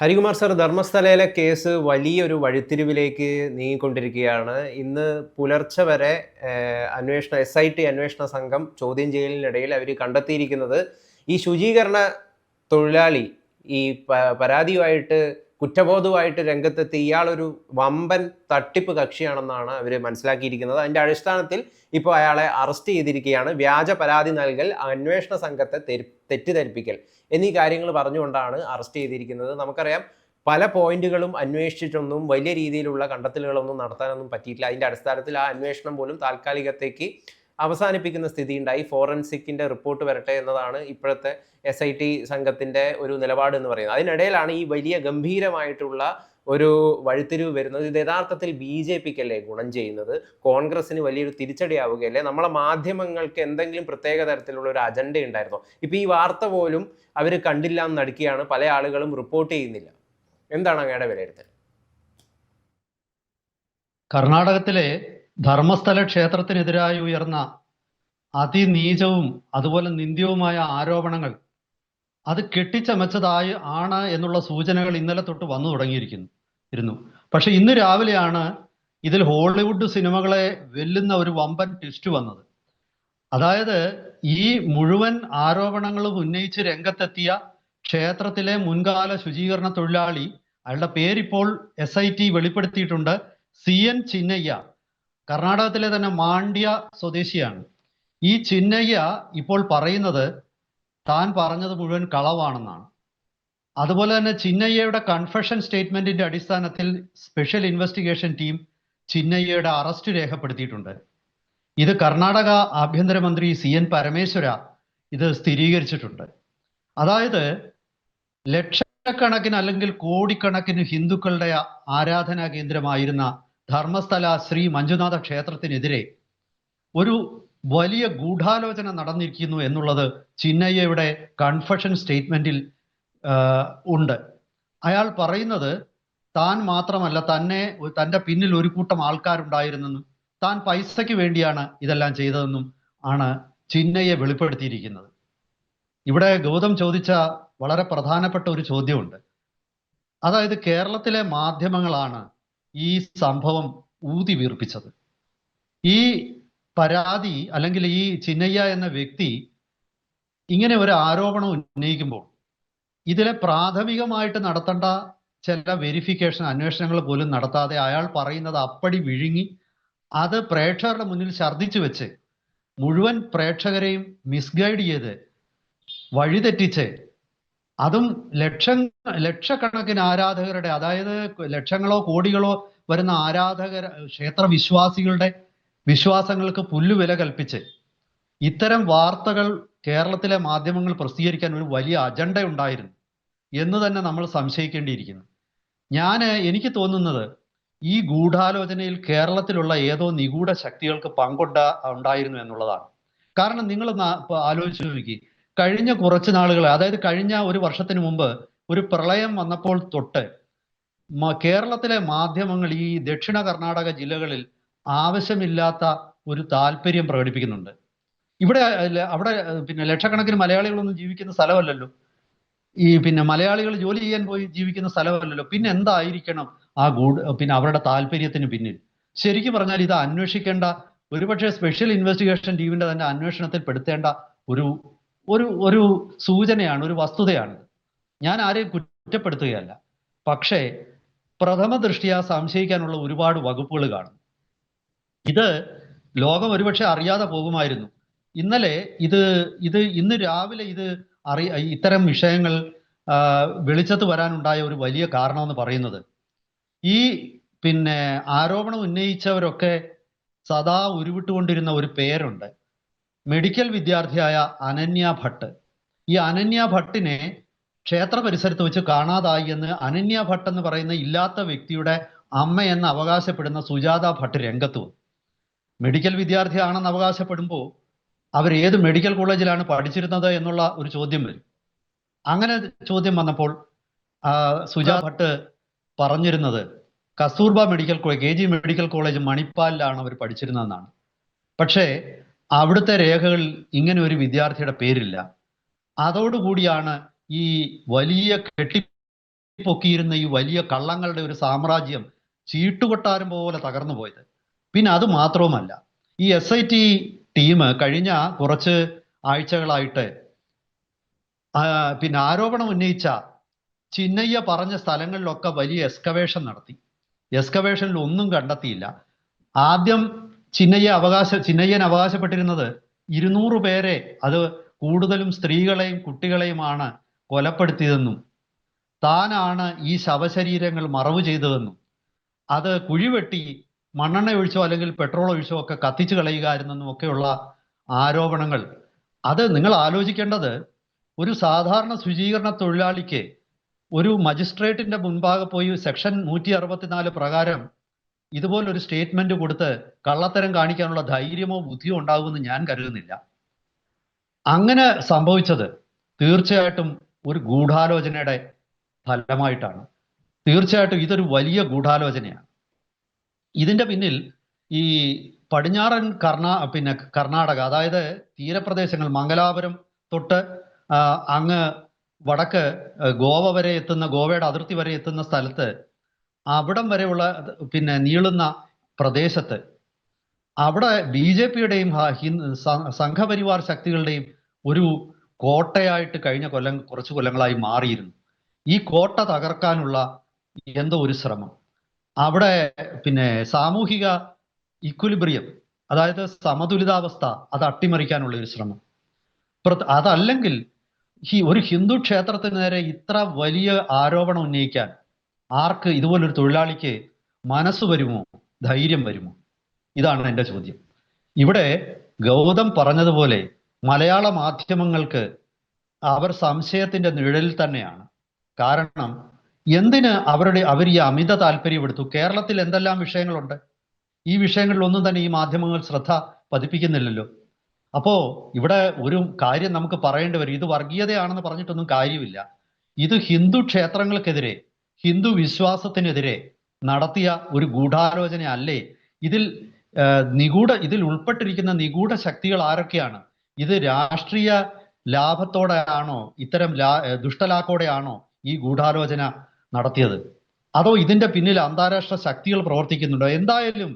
Harikumar sir ധർമ്മസ്ഥലയിലെ case വലിയൊരു വഴിത്തിരിവിലേക്ക് നീങ്ങിക്കൊണ്ടിരിക്കുകയാണ്. ഇന്ന് പുലർച്ചെ വരെ അന്വേഷണ എസ് ഐ ടി അന്വേഷണ സംഘം ചോദ്യം ചെയ്യലിനിടയിൽ അവർ കണ്ടെത്തിയിരിക്കുന്നത് ഈ ശുചീകരണ തൊഴിലാളി ഈ പരാതിയുമായിട്ട് കുറ്റബോധവുമായിട്ട് രംഗത്തെത്തി ഇയാളൊരു വമ്പൻ തട്ടിപ്പ് കക്ഷിയാണെന്നാണ് അവർ മനസ്സിലാക്കിയിരിക്കുന്നത്. അതിന്റെ അടിസ്ഥാനത്തിൽ ഇപ്പോൾ അയാളെ അറസ്റ്റ് ചെയ്തിരിക്കുകയാണ്. വ്യാജ പരാതി നൽകൽ അന്വേഷണ സംഘത്തെ തെറ്റിദ്ധരിപ്പിക്കൽ എന്നീ കാര്യങ്ങൾ പറഞ്ഞുകൊണ്ടാണ് അറസ്റ്റ് ചെയ്തിരിക്കുന്നത്. നമുക്കറിയാം പല പോയിന്റുകളും അന്വേഷിച്ചിട്ടൊന്നും വലിയ രീതിയിലുള്ള കണ്ടെത്തലുകളൊന്നും നടത്താനൊന്നും പറ്റിയിട്ടില്ല. അതിന്റെ അടിസ്ഥാനത്തിൽ ആ അന്വേഷണം പോലും താൽക്കാലികത്തേക്ക് അവസാനിപ്പിക്കുന്ന സ്ഥിതി ഉണ്ടായി ഫോറൻസിക്കിന്റെ റിപ്പോർട്ട് വരട്ടെ എന്നതാണ് ഇപ്പോഴത്തെ എസ് ഐ ടി സംഘത്തിന്റെ ഒരു നിലപാട് എന്ന് പറയുന്നത്. അതിനിടയിലാണ് ഈ വലിയ ഗംഭീരമായിട്ടുള്ള ഒരു വഴിത്തിരിവ് വരുന്നത്. ഇത് യഥാർത്ഥത്തിൽ ബി ജെ പിക്കല്ലേ ഗുണം ചെയ്യുന്നത്? കോൺഗ്രസിന് വലിയൊരു തിരിച്ചടിയാവുകയല്ലേ? നമ്മളെ മാധ്യമങ്ങൾക്ക് എന്തെങ്കിലും പ്രത്യേക തരത്തിലുള്ള ഒരു അജണ്ട ഉണ്ടായിരുന്നോ ഇപ്പം ഈ വാർത്ത പോലും അവർ കണ്ടില്ല എന്ന് നടക്കുകയാണ് പല ആളുകളും റിപ്പോർട്ട് ചെയ്യുന്നില്ല. എന്താണ് അങ്ങയുടെ വിലയിരുത്തൽ? കർണാടകത്തിലെ ധർമ്മസ്ഥല ക്ഷേത്രത്തിനെതിരായി ഉയർന്ന അതിനീചവും അതുപോലെ നിന്ദ്യവുമായ ആരോപണങ്ങൾ അത് കെട്ടിച്ചമച്ചതായി ആണ് എന്നുള്ള സൂചനകൾ ഇന്നലെ തൊട്ട് വന്നു തുടങ്ങിയിരിക്കുന്നു ഇരുന്നു. പക്ഷെ ഇന്ന് രാവിലെയാണ് ഇതിൽ ഹോളിവുഡ് സിനിമകളെ വെല്ലുന്ന ഒരു വമ്പൻ ട്വിസ്റ്റ് വന്നത്. അതായത് ഈ മുഴുവൻ ആരോപണങ്ങളും ഉന്നയിച്ച് രംഗത്തെത്തിയ ക്ഷേത്രത്തിലെ മുൻകാല ശുചീകരണ തൊഴിലാളി അയാളുടെ പേരിപ്പോൾ എസ് ഐ ടി വെളിപ്പെടുത്തിയിട്ടുണ്ട് സി എൻ ചിന്നയ്യ. കർണാടകത്തിലെ തന്നെ മാണ്ഡ്യ സ്വദേശിയാണ്. ഈ ചിന്നയ്യ ഇപ്പോൾ പറയുന്നത് താൻ പറഞ്ഞത് മുഴുവൻ കളവാണെന്നാണ്. അതുപോലെ തന്നെ ചിന്നയ്യയുടെ കൺഫെഷൻ സ്റ്റേറ്റ്മെന്റിന്റെ അടിസ്ഥാനത്തിൽ സ്പെഷ്യൽ ഇൻവെസ്റ്റിഗേഷൻ ടീം ചിന്നയ്യയുടെ അറസ്റ്റ് രേഖപ്പെടുത്തിയിട്ടുണ്ട്. ഇത് കർണാടക ആഭ്യന്തരമന്ത്രി സി എൻ പരമേശ്വര ഇത് സ്ഥിരീകരിച്ചിട്ടുണ്ട്. അതായത് ലക്ഷക്കണക്കിന് അല്ലെങ്കിൽ കോടിക്കണക്കിന് ഹിന്ദുക്കളുടെ ആരാധനാ കേന്ദ്രമായിരുന്ന ധർമ്മസ്ഥല ശ്രീ മഞ്ജുനാഥ ക്ഷേത്രത്തിനെതിരെ ഒരു വലിയ ഗൂഢാലോചന നടന്നിരിക്കുന്നു എന്നുള്ളത് ചിന്നയ്യയുടെ കൺഫഷൻ സ്റ്റേറ്റ്മെന്റിൽ ഉണ്ട്. അയാൾ പറയുന്നത് താൻ മാത്രമല്ല തന്നെ തന്റെ പിന്നിൽ ഒരു കൂട്ടം ആൾക്കാരുണ്ടായിരുന്നെന്നും താൻ പൈസയ്ക്ക് വേണ്ടിയാണ് ഇതെല്ലാം ചെയ്തതെന്നും ആണ് ചിന്നയ്യെ വെളിപ്പെടുത്തിയിരിക്കുന്നത്. ഇവിടെ ഗൗതം ചോദിച്ച വളരെ പ്രധാനപ്പെട്ട ഒരു ചോദ്യമുണ്ട്. അതായത് കേരളത്തിലെ മാധ്യമങ്ങളാണ് ഈ സംഭവം ഊതി വീർപ്പിച്ചത്. ഈ പരാതി അല്ലെങ്കിൽ ഈ ചിന്നയ്യ എന്ന വ്യക്തി ഇങ്ങനെ ഒരു ആരോപണം ഉന്നയിക്കുമ്പോൾ ഇതിലെ പ്രാഥമികമായിട്ട് നടത്തേണ്ട ചില വെരിഫിക്കേഷൻ അന്വേഷണങ്ങൾ പോലും നടത്താതെ അയാൾ പറയുന്നത് അപ്പടി വിഴുങ്ങി അത് പ്രേക്ഷകരുടെ മുന്നിൽ ഛർദ്ദിച്ചു വെച്ച് മുഴുവൻ പ്രേക്ഷകരെയും മിസ്ഗൈഡ് ചെയ്ത് വഴിതെറ്റിച്ച് അതും ലക്ഷം ലക്ഷക്കണക്കിന് ആരാധകരുടെ അതായത് ലക്ഷങ്ങളോ കോടികളോ വരുന്ന ആരാധകർ ക്ഷേത്ര വിശ്വാസികളുടെ വിശ്വാസങ്ങൾക്ക് പുല്ലുവില കൽപ്പിച്ച് ഇത്തരം വാർത്തകൾ കേരളത്തിലെ മാധ്യമങ്ങൾ പ്രസിദ്ധീകരിക്കാൻ ഒരു വലിയ അജണ്ട ഉണ്ടായിരുന്നു എന്ന് തന്നെ നമ്മൾ സംശയിക്കേണ്ടിയിരിക്കുന്നു. ഞാൻ എനിക്ക് തോന്നുന്നത് ഈ ഗൂഢാലോചനയിൽ കേരളത്തിലുള്ള ഏതോ നിഗൂഢ ശക്തികൾക്ക് പങ്കുണ്ട ഉണ്ടായിരുന്നു എന്നുള്ളതാണ്. കാരണം നിങ്ങൾ ആലോചിച്ചു നോക്കി. കഴിഞ്ഞ കുറച്ച് നാളുകൾ അതായത് കഴിഞ്ഞ ഒരു വർഷത്തിന് മുമ്പ് ഒരു പ്രളയം വന്നപ്പോൾ തൊട്ട് കേരളത്തിലെ മാധ്യമങ്ങൾ ഈ ദക്ഷിണ കർണാടക ജില്ലകളിൽ ആവശ്യമില്ലാത്ത ഒരു താല്പര്യം പ്രകടിപ്പിക്കുന്നുണ്ട്. ഇവിടെ അവിടെ പിന്നെ ലക്ഷക്കണക്കിന് മലയാളികളൊന്നും ജീവിക്കുന്ന സ്ഥലമല്ലല്ലോ. ഈ പിന്നെ മലയാളികൾ ജോലി ചെയ്യാൻ പോയി ജീവിക്കുന്ന സ്ഥലമല്ലല്ലോ. പിന്നെ എന്തായിരിക്കണം ആ ഗൂഢ പിന്നെ അവരുടെ താല്പര്യത്തിന് പിന്നിൽ? ശരിക്കും പറഞ്ഞാൽ ഇത് അന്വേഷിക്കേണ്ട ഒരുപക്ഷെ സ്പെഷ്യൽ ഇൻവെസ്റ്റിഗേഷൻ ടീമിന്റെ തന്നെ അന്വേഷണത്തിൽ പെടുത്തേണ്ട ഒരു ഒരു ഒരു സൂചനയാണ് ഒരു വസ്തുതയാണ്. ഞാൻ ആരെയും കുറ്റപ്പെടുത്തുകയല്ല. പക്ഷേ പ്രഥമ ദൃഷ്ടിയ സംശയിക്കാനുള്ള ഒരുപാട് വകുപ്പുകൾ കാണും. ഇത് ലോകം ഒരുപക്ഷെ അറിയാതെ പോകുമായിരുന്നു. ഇന്നലെ ഇത് ഇത് ഇന്ന് രാവിലെ ഇത് അറി ഇത്തരം വിഷയങ്ങൾ വെളിച്ചത്ത് വരാനുണ്ടായ ഒരു വലിയ കാരണമെന്ന് പറയുന്നത് ഈ പിന്നെ ആരോപണം ഉന്നയിച്ചവരൊക്കെ സദാ ഉരുവിട്ടുകൊണ്ടിരുന്ന ഒരു പേരുണ്ട്. മെഡിക്കൽ വിദ്യാർത്ഥിയായ അനന്യ ഭട്ട്. ഈ അനന്യ ഭട്ടിനെ ക്ഷേത്ര പരിസരത്ത് വെച്ച് കാണാതായി എന്ന് അനന്യ ഭട്ട് എന്ന് പറയുന്ന ഇല്ലാത്ത വ്യക്തിയുടെ അമ്മ എന്ന് അവകാശപ്പെടുന്ന സുജാത ഭട്ട് രംഗത്ത് വന്നു. മെഡിക്കൽ വിദ്യാർത്ഥിയാണെന്ന് അവകാശപ്പെടുമ്പോൾ അവർ ഏത് മെഡിക്കൽ കോളേജിലാണ് പഠിച്ചിരുന്നത് എന്നുള്ള ഒരു ചോദ്യം വരും. അങ്ങനെ ചോദ്യം വന്നപ്പോൾ സുജാ ഭട്ട് പറഞ്ഞിരുന്നത് Kasturba medical college K G medical college മണിപ്പാലിലാണ് അവർ പഠിച്ചിരുന്നതെന്നാണ്. പക്ഷേ അവിടുത്തെ രേഖകളിൽ ഇങ്ങനെ ഒരു വിദ്യാർത്ഥിയുടെ പേരില്ല. അതോടുകൂടിയാണ് ഈ വലിയ കെട്ടി കെട്ടിപ്പൊക്കിയിരുന്ന ഈ വലിയ കള്ളങ്ങളുടെ ഒരു സാമ്രാജ്യം ചീട്ടുകൊട്ടാരം പോലെ തകർന്നു പോയത്. പിന്നെ അത് മാത്രവുമല്ല ഈ എസ് ഐ ടി ടീം കഴിഞ്ഞ കുറച്ച് ആഴ്ചകളായിട്ട് പിന്നെ ആരോപണം ഉന്നയിച്ച ചിന്നയ്യ പറഞ്ഞ സ്ഥലങ്ങളിലൊക്കെ വലിയ എക്സ്കവേഷൻ നടത്തി. എക്സ്കവേഷനിൽ ഒന്നും കണ്ടെത്തിയില്ല. ആദ്യം ചിന്നയ്യ അവകാശ ചിന്നയ്യൻ അവകാശപ്പെട്ടിരുന്നത് ഇരുന്നൂറ് പേരെ അത് കൂടുതലും സ്ത്രീകളെയും കുട്ടികളെയുമാണ് കൊലപ്പെടുത്തിയതെന്നും താനാണ് ഈ ശവശരീരങ്ങൾ മറവ് ചെയ്തതെന്നും അത് കുഴിവെട്ടി മണ്ണെണ്ണ ഒഴിച്ചോ അല്ലെങ്കിൽ പെട്രോൾ ഒഴിച്ചോ ഒക്കെ കത്തിച്ചു കളയുകയായിരുന്നെന്നും ഒക്കെയുള്ള ആരോപണങ്ങൾ. അത് നിങ്ങൾ ആലോചിക്കേണ്ടത് ഒരു സാധാരണ ശുചീകരണ തൊഴിലാളിക്ക് ഒരു മജിസ്ട്രേറ്റിന്റെ മുൻപാകെ പോയി സെക്ഷൻ നൂറ്റി പ്രകാരം ഇതുപോലൊരു സ്റ്റേറ്റ്മെന്റ് കൊടുത്ത് കള്ളത്തരം കാണിക്കാനുള്ള ധൈര്യമോ ബുദ്ധിയോ ഉണ്ടാകുമെന്ന് ഞാൻ കരുതുന്നില്ല. അങ്ങനെ സംഭവിച്ചത് തീർച്ചയായിട്ടും ഒരു ഗൂഢാലോചനയുടെ ഫലമായിട്ടാണ്. തീർച്ചയായിട്ടും ഇതൊരു വലിയ ഗൂഢാലോചനയാണ്. ഇതിന്റെ പിന്നിൽ ഈ പടിഞ്ഞാറൻ കർണാ പിന്നെ കർണാടക അതായത് തീരപ്രദേശങ്ങൾ മംഗലാപുരം തൊട്ട് അങ്ങ് വടക്ക് ഗോവ വരെ എത്തുന്ന ഗോവയുടെ അതിർത്തി വരെ എത്തുന്ന സ്ഥലത്ത് അവിടം വരെയുള്ള പിന്നെ നീളുന്ന പ്രദേശത്ത് അവിടെ ബി ജെ പിയുടെയും സംഘപരിവാർ ശക്തികളുടെയും ഒരു കോട്ടയായിട്ട് കഴിഞ്ഞ കൊല്ലം കുറച്ച് കൊല്ലങ്ങളായി മാറിയിരുന്നു. ഈ കോട്ട തകർക്കാനുള്ള എന്തോ ഒരു ശ്രമം. അവിടെ പിന്നെ സാമൂഹിക ഇക്വലിബ്രിയം അതായത് സമതുലിതാവസ്ഥ അത് അട്ടിമറിക്കാനുള്ള ഒരു ശ്രമം. അതല്ലെങ്കിൽ ഈ ഒരു ഹിന്ദു ക്ഷേത്രത്തിന് നേരെ ഇത്ര വലിയ ആരോപണം ഉന്നയിക്കാൻ ആർക്ക് ഇതുപോലൊരു തൊഴിലാളിക്ക് മനസ്സ് വരുമോ? ധൈര്യം വരുമോ? ഇതാണ് എന്റെ ചോദ്യം. ഇവിടെ ഗൗതം പറഞ്ഞതുപോലെ മലയാള മാധ്യമങ്ങൾക്ക് അവർ സംശയത്തിന്റെ നിഴലിൽ തന്നെയാണ്. കാരണം എന്തിന് അവരുടെ അവർ ഈ അമിത താല്പര്യമെടുത്തു കേരളത്തിൽ എന്തെല്ലാം വിഷയങ്ങളുണ്ട്? ഈ വിഷയങ്ങളിലൊന്നും തന്നെ ഈ മാധ്യമങ്ങൾ ശ്രദ്ധ പതിപ്പിക്കുന്നില്ലല്ലോ. അപ്പോ ഇവിടെ ഒരു കാര്യം നമുക്ക് പറയേണ്ടി വരും. ഇത് വർഗീയതയാണെന്ന് പറഞ്ഞിട്ടൊന്നും കാര്യമില്ല. ഇത് ഹിന്ദു ക്ഷേത്രങ്ങൾക്കെതിരെ ഹിന്ദു വിശ്വാസത്തിനെതിരെ നടത്തിയ ഒരു ഗൂഢാലോചന അല്ലേ ഇതിൽ നിഗൂഢ ഇതിൽ ഉൾപ്പെട്ടിരിക്കുന്ന നിഗൂഢ ശക്തികൾ ആരൊക്കെയാണ്? ഇത് രാഷ്ട്രീയ ലാഭത്തോടെയാണോ ഇത്തരം ലാ ദുഷ്ടലാക്കോടെ ദുഷ്ടലാക്കോടെയാണോ ഈ ഗൂഢാലോചന നടത്തിയത്? അതോ ഇതിന്റെ പിന്നിൽ അന്താരാഷ്ട്ര ശക്തികൾ പ്രവർത്തിക്കുന്നുണ്ടോ? എന്തായാലും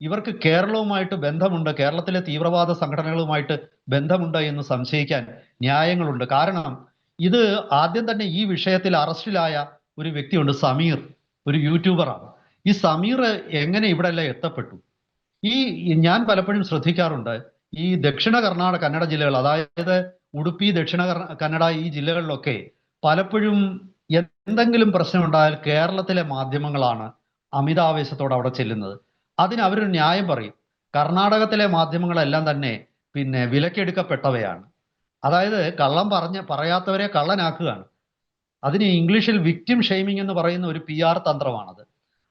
ഇവർക്ക് കേരളവുമായിട്ട് ബന്ധമുണ്ട് കേരളത്തിലെ തീവ്രവാദ സംഘടനകളുമായിട്ട് ബന്ധമുണ്ട് എന്ന് സംശയിക്കാൻ ന്യായങ്ങളുണ്ട്. കാരണം ഇത് ആദ്യം തന്നെ ഈ വിഷയത്തിൽ അറസ്റ്റിലായ ഒരു വ്യക്തിയുണ്ട് സമീർ ഒരു യൂട്യൂബറാണ്. ഈ സമീർ എങ്ങനെ ഇവിടെ എല്ലാം എത്തപ്പെട്ടു? ഈ ഞാൻ പലപ്പോഴും ശ്രദ്ധിക്കാറുണ്ട് ഈ ദക്ഷിണ കർണാടക കന്നഡ ജില്ലകൾ അതായത് ഉടുപ്പി ദക്ഷിണ കന്നഡ ഈ ജില്ലകളിലൊക്കെ പലപ്പോഴും എന്തെങ്കിലും പ്രശ്നമുണ്ടായാൽ കേരളത്തിലെ മാധ്യമങ്ങളാണ് അമിതാവേശത്തോടെ അവിടെ ചെല്ലുന്നത്. അതിന് അവരൊരു ന്യായം പറയും കർണാടകത്തിലെ മാധ്യമങ്ങളെല്ലാം തന്നെ പിന്നെ വിലക്കെടുക്കപ്പെട്ടവയാണ്. അതായത് കള്ളം പറഞ്ഞ പറയാത്തവരെ കള്ളനാക്കുകയാണ്. അതിന് ഇംഗ്ലീഷിൽ വിക്ടിം ഷെയ്മിംഗ് എന്ന് പറയുന്ന ഒരു പി ആർ തന്ത്രമാണത്.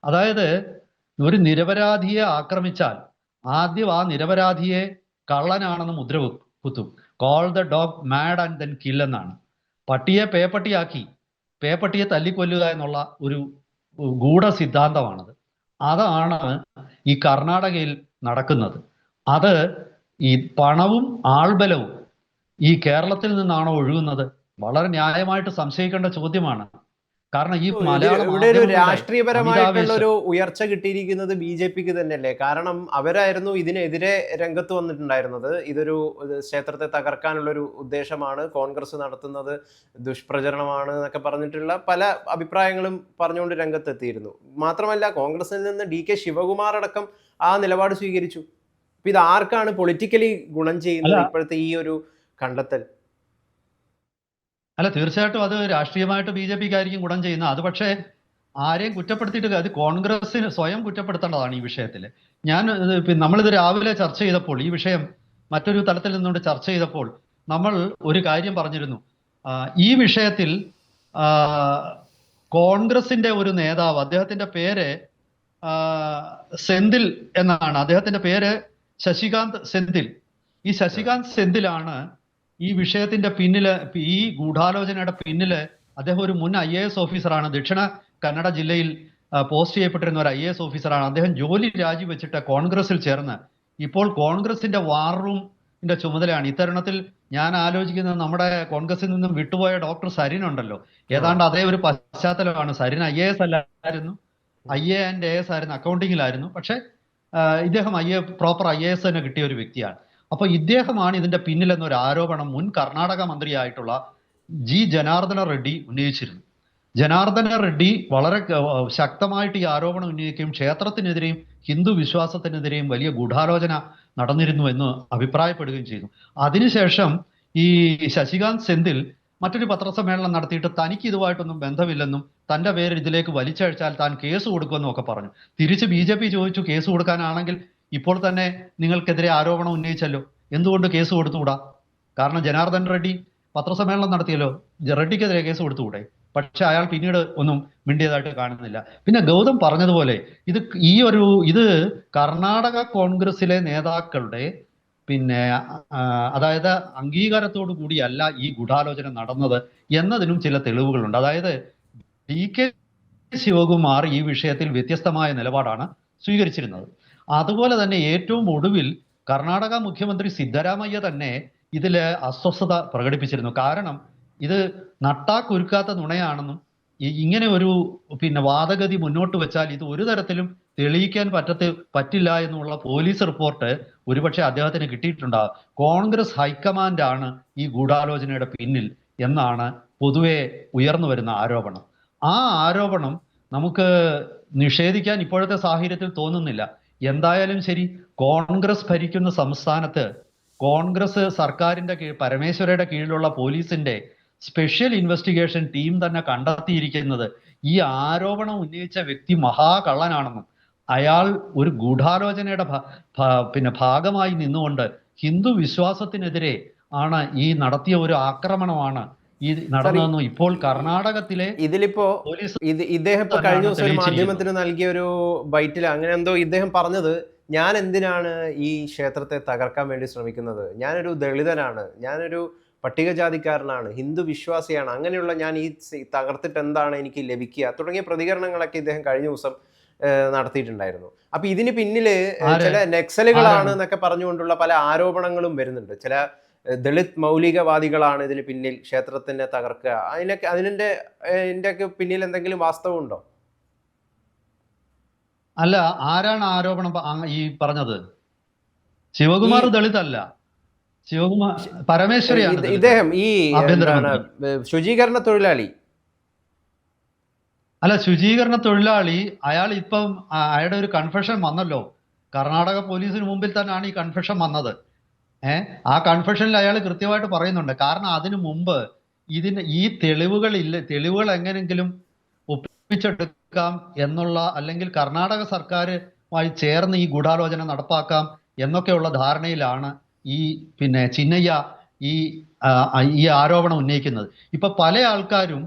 അതായത് ഒരു നിരപരാധിയെ ആക്രമിച്ചാൽ ആദ്യം ആ നിരപരാധിയെ കള്ളനാണെന്ന് മുദ്ര കുത്തും call the dog mad and then kill എന്നാണ്. പട്ടിയെ പേപ്പട്ടിയാക്കി പേപ്പട്ടിയെ തല്ലിക്കൊല്ലുക എന്നുള്ള ഒരു ഗൂഢ സിദ്ധാന്തമാണത്. അതാണ് ഈ കർണാടകയിൽ നടക്കുന്നത്. അത് ഈ പണവും ആൾബലവും ഈ കേരളത്തിൽ നിന്നാണോ ഒഴുകുന്നത്? വളരെ ന്യായമായിട്ട് സംശയിക്കേണ്ട ചോദ്യമാണ്. കാരണം ഈ മലയാളം ഇവിടെ ഒരു രാഷ്ട്രീയപരമായിട്ടുള്ള ഒരു ഉയർച്ച കിട്ടിയിരിക്കുന്നത് ബി ജെ പിക്ക് തന്നെയല്ലേ? കാരണം അവരായിരുന്നു ഇതിനെതിരെ രംഗത്ത് വന്നിട്ടുണ്ടായിരുന്നത്. ഇതൊരു ക്ഷേത്രത്തെ തകർക്കാനുള്ള ഒരു ഉദ്ദേശമാണ്. കോൺഗ്രസ് നടത്തുന്നത് ദുഷ്പ്രചരണമാണ് എന്നൊക്കെ പറഞ്ഞിട്ടുള്ള പല അഭിപ്രായങ്ങളും പറഞ്ഞുകൊണ്ട് രംഗത്തെത്തിയിരുന്നു. മാത്രമല്ല കോൺഗ്രസിൽ നിന്ന് ഡി കെ ശിവകുമാർ അടക്കം ആ നിലപാട് സ്വീകരിച്ചു. ഇത് ആർക്കാണ് പൊളിറ്റിക്കലി ഗുണം ചെയ്യുന്നത് ഇപ്പോഴത്തെ ഈ ഒരു കണ്ടെത്തൽ? അല്ല തീർച്ചയായിട്ടും അത് രാഷ്ട്രീയമായിട്ട് ബി ജെ പിക്ക് ആയിരിക്കും ഗുണം ചെയ്യുന്നത്. അത് പക്ഷേ ആരെയും കുറ്റപ്പെടുത്തിയിട്ട് അത് കോൺഗ്രസിന് സ്വയം കുറ്റപ്പെടുത്തേണ്ടതാണ് ഈ വിഷയത്തിൽ ഞാൻ നമ്മളിത് രാവിലെ ചർച്ച ചെയ്തപ്പോൾ ഈ വിഷയം മറ്റൊരു തലത്തിൽ നിന്നുകൊണ്ട് ചർച്ച ചെയ്തപ്പോൾ നമ്മൾ ഒരു കാര്യം പറഞ്ഞിരുന്നു. ഈ വിഷയത്തിൽ കോൺഗ്രസിന്റെ ഒരു നേതാവ് അദ്ദേഹത്തിന്റെ പേര് സെന്തിൽ എന്നാണ്. അദ്ദേഹത്തിന്റെ പേര് ശശികാന്ത് സെന്തിൽ. ഈ ശശികാന്ത് സെന്തിലാണ് ഈ വിഷയത്തിന്റെ പിന്നിൽ ഈ ഗൂഢാലോചനയുടെ പിന്നിൽ അദ്ദേഹം ഒരു മുൻ ഐ എ എസ് ഓഫീസറാണ്. ദക്ഷിണ കന്നഡ ജില്ലയിൽ പോസ്റ്റ് ചെയ്യപ്പെട്ടിരുന്ന ഒരു ഐ എ എസ് ഓഫീസറാണ്. അദ്ദേഹം ജോലി രാജിവെച്ചിട്ട് കോൺഗ്രസിൽ ചേർന്ന്. ഇപ്പോൾ കോൺഗ്രസിന്റെ വാർ റൂമിന്റെ ചുമതലയാണ്. ഇത്തരുണത്തിൽ ഞാൻ ആലോചിക്കുന്നത് നമ്മുടെ കോൺഗ്രസിൽ നിന്നും വിട്ടുപോയ ഡോക്ടർ സരിൻ ഉണ്ടല്ലോ. ഏതാണ്ട് അതേ ഒരു പശ്ചാത്തലമാണ്. സരിൻ ഐ എ എസ് അല്ലായിരുന്നു. I A and A S ആയിരുന്നു അക്കൗണ്ടിങ്ങിലായിരുന്നു. പക്ഷേ ഇദ്ദേഹം I A proper I A S തന്നെ കിട്ടിയ ഒരു വ്യക്തിയാണ്. അപ്പൊ ഇദ്ദേഹമാണ് ഇതിന്റെ പിന്നിൽ എന്നൊരു ആരോപണം മുൻ കർണാടക മന്ത്രിയായിട്ടുള്ള ജി ജനാർദ്ദന റെഡ്ഡി ഉന്നയിച്ചിരുന്നു ജനാർദ്ദന റെഡ്ഡി വളരെ ശക്തമായിട്ട് ഈ ആരോപണം ഉന്നയിക്കുകയും ക്ഷേത്രത്തിനെതിരെയും ഹിന്ദു വിശ്വാസത്തിനെതിരെയും വലിയ ഗൂഢാലോചന നടന്നിരുന്നു എന്ന് അഭിപ്രായപ്പെടുകയും ചെയ്തു. അതിനുശേഷം ഈ ശശികാന്ത് സെന്തിൽ മറ്റൊരു പത്രസമ്മേളനം നടത്തിയിട്ട് തനിക്ക് ഇതുമായിട്ടൊന്നും ബന്ധമില്ലെന്നും തന്റെ പേര് ഇതിലേക്ക് വലിച്ചഴിച്ചാൽ താൻ കേസ് കൊടുക്കുമെന്നും ഒക്കെ പറഞ്ഞു. തിരിച്ച് ബി ജെ പി ചോദിച്ചു കേസ് കൊടുക്കാനാണെങ്കിൽ ഇപ്പോൾ തന്നെ നിങ്ങൾക്കെതിരെ ആരോപണം ഉന്നയിച്ചല്ലോ. എന്തുകൊണ്ട് കേസ് കൊടുത്തുകൂടാ? കാരണം ജനാർദ്ദൻ റെഡ്ഡി പത്രസമ്മേളനം നടത്തിയല്ലോ. റെഡ്ഡിക്കെതിരെ കേസ് കൊടുത്തുകൂടെ? പക്ഷെ അയാൾ പിന്നീട് ഒന്നും മിണ്ടിയതായിട്ട് കാണുന്നില്ല. പിന്നെ ഗൗതം പറഞ്ഞതുപോലെ ഇത് ഈ ഒരു ഇത് കർണാടക കോൺഗ്രസിലെ നേതാക്കളുടെ പിന്നെ അതായത് അംഗീകാരത്തോടു കൂടിയല്ല ഈ ഗൂഢാലോചന നടന്നത് എന്നതിനും ചില തെളിവുകളുണ്ട്. അതായത് ഡി കെ ശിവകുമാർ ഈ വിഷയത്തിൽ വ്യത്യസ്തമായ നിലപാടാണ് സ്വീകരിച്ചിരുന്നത്. അതുപോലെ തന്നെ ഏറ്റവും ഒടുവിൽ കർണാടക മുഖ്യമന്ത്രി സിദ്ധരാമയ്യ തന്നെ ഇതിൽ അസ്വസ്ഥത പ്രകടിപ്പിച്ചിരുന്നു. കാരണം ഇത് നട്ടാക്കുരുക്കാത്ത നുണയാണെന്നും ഇങ്ങനെ ഒരു പിന്നെ വാദഗതി മുന്നോട്ട് വെച്ചാൽ ഇത് ഒരു തരത്തിലും തെളിയിക്കാൻ പറ്റത്ത് പറ്റില്ല എന്നുള്ള പോലീസ് റിപ്പോർട്ട് ഒരുപക്ഷെ അദ്ദേഹത്തിന് കിട്ടിയിട്ടുണ്ടാകും കോൺഗ്രസ് ഹൈക്കമാൻഡാണ് ഈ ഗൂഢാലോചനയുടെ പിന്നിൽ എന്നാണ് പൊതുവെ ഉയർന്നു വരുന്ന ആരോപണം. ആ ആരോപണം നമുക്ക് നിഷേധിക്കാൻ ഇപ്പോഴത്തെ സാഹചര്യത്തിൽ തോന്നുന്നില്ല. എന്തായാലും ശരി കോൺഗ്രസ് ഭരിക്കുന്ന സംസ്ഥാനത്ത് കോൺഗ്രസ് സർക്കാരിന്റെ കീഴ് പരമേശ്വരയുടെ കീഴിലുള്ള പോലീസിന്റെ സ്പെഷ്യൽ ഇൻവെസ്റ്റിഗേഷൻ ടീം തന്നെ കണ്ടെത്തിയിരിക്കുന്നത് ഈ ആരോപണം ഉന്നയിച്ച വ്യക്തി മഹാകള്ളനാണെന്നും അയാൾ ഒരു ഗൂഢാലോചനയുടെ പിന്നെ ഭാഗമായി നിന്നുകൊണ്ട് ഹിന്ദു വിശ്വാസത്തിനെതിരെ ആണ് ഈ നടത്തിയ ഒരു ആക്രമണമാണ് ഈ നടന്നതെന്നും ഇപ്പോൾ കർണാടകത്തിലെ ഇതിലിപ്പോ ഇത് ഇദ്ദേഹം ഇപ്പൊ കഴിഞ്ഞ ദിവസം ഒരു മാധ്യമത്തിന് നൽകിയ ഒരു ബൈറ്റിൽ അങ്ങനെ എന്തോ ഇദ്ദേഹം പറഞ്ഞത് ഞാൻ എന്തിനാണ് ഈ ക്ഷേത്രത്തെ തകർക്കാൻ വേണ്ടി ശ്രമിക്കുന്നത്? ഞാനൊരു ദളിതനാണ്. ഞാനൊരു പട്ടികജാതിക്കാരനാണ്. ഹിന്ദു വിശ്വാസിയാണ്. അങ്ങനെയുള്ള ഞാൻ ഈ തകർത്തിട്ട് എന്താണ് എനിക്ക് ലഭിക്കുക? തുടങ്ങിയ പ്രതികരണങ്ങളൊക്കെ ഇദ്ദേഹം കഴിഞ്ഞ ദിവസം നടത്തിയിട്ടുണ്ടായിരുന്നു. അപ്പൊ ഇതിന് പിന്നിൽ ചില നക്സലുകളാണ്? എന്നൊക്കെ പറഞ്ഞുകൊണ്ടുള്ള പല ആരോപണങ്ങളും വരുന്നുണ്ട്. ചില ദളിത് മൗലികവാദികളാണ് ഇതിന് പിന്നിൽ ക്ഷേത്രത്തിനെ തകർക്കുക. അതിനൊക്കെ അതിന്റെ ഇതിന്റെയൊക്കെ പിന്നിൽ എന്തെങ്കിലും വാസ്തവമുണ്ടോ? അല്ല ആരാണ് ആരോപണം ഈ പറഞ്ഞത്? ശിവകുമാർ ദളിത് അല്ല ശിവകുമാർ പരമേശ്വരിയാണ് ഇദ്ദേഹം ഈ ശുചീകരണ തൊഴിലാളി? അല്ല ശുചീകരണ തൊഴിലാളി അയാൾ ഇപ്പം അയാളുടെ ഒരു കൺഫെഷൻ വന്നല്ലോ. കർണാടക പോലീസിന് മുമ്പിൽ തന്നെയാണ് ഈ കൺഫെഷൻ വന്നത്. ഏ? ആ കൺഫെഷനിൽ അയാൾ കൃത്യമായിട്ട് പറയുന്നുണ്ട്. കാരണം അതിനു മുമ്പ് ഇതിന് ഈ തെളിവുകൾ ഇല്ല തെളിവുകൾ എങ്ങനെങ്കിലും ഒപ്പിച്ചെടുക്കാം എന്നുള്ള അല്ലെങ്കിൽ കർണാടക സർക്കാരുമായി ചേർന്ന് ഈ ഗൂഢാലോചന നടപ്പാക്കാം എന്നൊക്കെയുള്ള ധാരണയിലാണ് ഈ പിന്നെ ചിന്നയ്യ ഈ ഈ ആരോപണം ഉന്നയിക്കുന്നത്. ഇപ്പൊ പല ആൾക്കാരും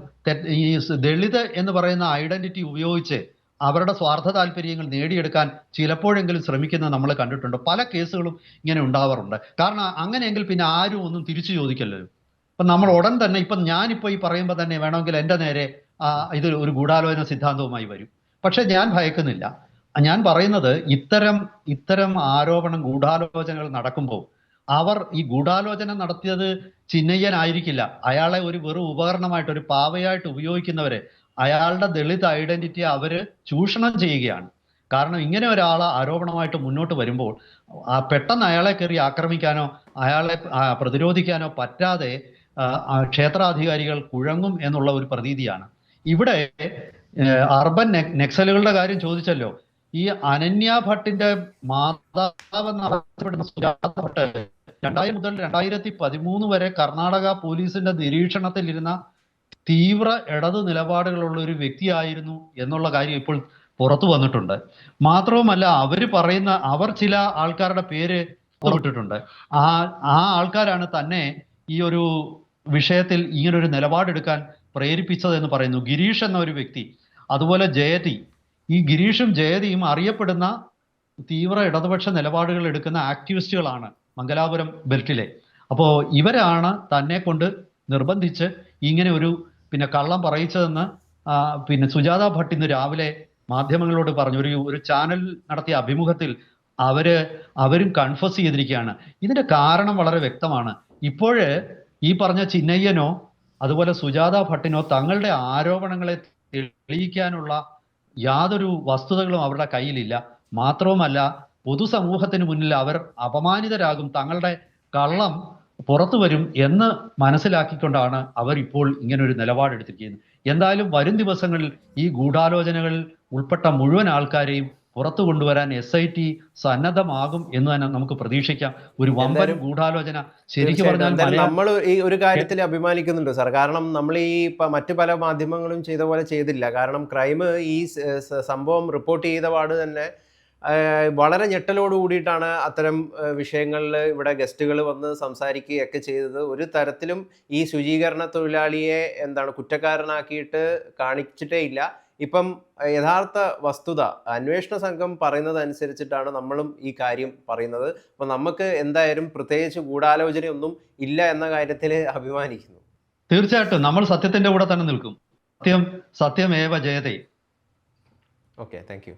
ഈ ദളിത് എന്ന് പറയുന്ന ഐഡന്റിറ്റി ഉപയോഗിച്ച് അവരുടെ സ്വാർത്ഥ താല്പര്യങ്ങൾ നേടിയെടുക്കാൻ ചിലപ്പോഴെങ്കിലും ശ്രമിക്കുന്നത് നമ്മൾ കണ്ടിട്ടുണ്ട്. പല കേസുകളും ഇങ്ങനെ ഉണ്ടാവാറുണ്ട്. കാരണം അങ്ങനെയെങ്കിൽ പിന്നെ ആരും ഒന്നും തിരിച്ചു ചോദിക്കല്ലോ ഇപ്പം നമ്മൾ ഉടൻ തന്നെ ഇപ്പം ഞാനിപ്പോൾ ഈ പറയുമ്പോൾ തന്നെ വേണമെങ്കിൽ എന്റെ നേരെ ഇത് ഒരു ഗൂഢാലോചന സിദ്ധാന്തവുമായി വരും. പക്ഷെ ഞാൻ ഭയക്കുന്നില്ല. ഞാൻ പറയുന്നത് ഇത്തരം ഇത്തരം ആരോപണം ഗൂഢാലോചനകൾ നടക്കുമ്പോൾ അവർ ഈ ഗൂഢാലോചന നടത്തിയത് ചിന്നയ്യനായിരിക്കില്ല. അയാളെ ഒരു വെറും ഉപകരണമായിട്ട് ഒരു പാവയായിട്ട് ഉപയോഗിക്കുന്നവരെ അയാളുടെ ദളിത് ഐഡന്റിറ്റി അവർ ചൂഷണം ചെയ്യുകയാണ്. കാരണം ഇങ്ങനെ ഒരാൾ ആരോപണമായിട്ട് മുന്നോട്ട് വരുമ്പോൾ പെട്ടെന്ന് അയാളെ കയറി ആക്രമിക്കാനോ അയാളെ പ്രതിരോധിക്കാനോ പറ്റാതെ ക്ഷേത്രാധികാരികൾ കുഴങ്ങും എന്നുള്ള ഒരു പ്രതീതിയാണ്. ഇവിടെ അർബൻ നെക്സലുകളുടെ കാര്യം ചോദിച്ചല്ലോ. ഈ അനന്യ ഭട്ടിന്റെ മാതാവെന്ന് അറിയപ്പെടുന്ന സുജാത ഭട്ട് രണ്ടായിരം മുതൽ രണ്ടായിരത്തി പതിമൂന്ന് വരെ കർണാടക പോലീസിന്റെ നിരീക്ഷണത്തിലിരുന്ന തീവ്ര ഇടതു നിലപാടുകളുള്ള ഒരു വ്യക്തിയായിരുന്നു എന്നുള്ള കാര്യം ഇപ്പോൾ പുറത്തു വന്നിട്ടുണ്ട്. മാത്രവുമല്ല അവർ പറയുന്ന അവർ ചില ആൾക്കാരുടെ പേര് പുറത്തിട്ടുണ്ട് ആ ആ ആൾക്കാരാണ് തന്നെ ഈ ഒരു വിഷയത്തിൽ ഇങ്ങനൊരു നിലപാടെടുക്കാൻ പ്രേരിപ്പിച്ചത് എന്ന് പറയുന്നു. ഗിരീഷ് എന്ന ഒരു വ്യക്തി. അതുപോലെ ജയതി. ഈ ഗിരീഷും ജയതിയും അറിയപ്പെടുന്ന തീവ്ര ഇടതുപക്ഷ നിലപാടുകൾ എടുക്കുന്ന ആക്ടിവിസ്റ്റുകളാണ് മംഗലാപുരം ബെൽറ്റിലെ. അപ്പോൾ ഇവരാണ് തന്നെ കൊണ്ട് നിർബന്ധിച്ച് ഇങ്ങനെ ഒരു പിന്നെ കള്ളം പറയിച്ചതെന്ന് പിന്നെ സുജാത ഭട്ട് ഇന്ന് രാവിലെ മാധ്യമങ്ങളോട് പറഞ്ഞു. ഒരു ഒരു ചാനൽ നടത്തിയ അഭിമുഖത്തിൽ അവർ അവരും കൺഫസ് ചെയ്തിരിക്കുകയാണ്. ഇതിന്റെ കാരണം വളരെ വ്യക്തമാണ്. ഇപ്പോഴ് ഈ പറഞ്ഞ ചിന്നയ്യനോ അതുപോലെ സുജാത ഭട്ടിനോ തങ്ങളുടെ ആരോപണങ്ങളെ തെളിയിക്കാനുള്ള യാതൊരു വസ്തുതകളും അവരുടെ കയ്യിലില്ല. മാത്രവുമല്ല പൊതുസമൂഹത്തിന് മുന്നിൽ അവർ അപമാനിതരാകും. തങ്ങളുടെ കള്ളം പുറത്തു വരും എന്ന് മനസ്സിലാക്കിക്കൊണ്ടാണ് അവർ ഇപ്പോൾ ഇങ്ങനെ ഒരു നിലപാടെടുത്തിരിക്കുന്നത് എന്തായാലും വരും ദിവസങ്ങളിൽ ഈ ഗൂഢാലോചനകളിൽ ഉൾപ്പെട്ട മുഴുവൻ ആൾക്കാരെയും പുറത്തു കൊണ്ടുവരാൻ എസ് ഐ ടി സന്നദ്ധമാകും എന്ന് തന്നെ നമുക്ക് പ്രതീക്ഷിക്കാം. ഒരു വമ്പൻ ഗൂഢാലോചന ശരിക്കും പറഞ്ഞാൽ നമ്മൾ ഈ ഒരു കാര്യത്തിൽ അഭിമാനിക്കുന്നുണ്ട് സാർ. കാരണം നമ്മൾ ഈ മറ്റു പല മാധ്യമങ്ങളും ചെയ്ത പോലെ ചെയ്തില്ല. കാരണം ക്രൈം ഈ സംഭവം റിപ്പോർട്ട് ചെയ്ത പാട് തന്നെ വളരെ ഞെട്ടലോട് കൂടിയിട്ടാണ് അത്തരം വിഷയങ്ങളിൽ ഇവിടെ ഗസ്റ്റുകൾ വന്ന് സംസാരിക്കുകയൊക്കെ ചെയ്തത്. ഒരു തരത്തിലും ഈ ശുചീകരണ തൊഴിലാളിയെ എന്താണ് കുറ്റക്കാരനാക്കിയിട്ട് കാണിച്ചിട്ടേ ഇല്ല. ഇപ്പം യഥാർത്ഥ വസ്തുത അന്വേഷണ സംഘം പറയുന്നത് അനുസരിച്ചിട്ടാണ് നമ്മളും ഈ കാര്യം പറയുന്നത്. അപ്പം നമുക്ക് എന്തായാലും പ്രത്യേകിച്ച് ഗൂഢാലോചനയൊന്നും ഇല്ല എന്ന കാര്യത്തിൽ അഭിമാനിക്കുന്നു. തീർച്ചയായിട്ടും. നമ്മൾ സത്യത്തിന്റെ കൂടെ തന്നെ നിൽക്കും. സത്യം സത്യമേവ ജയതേ. Okay thank you.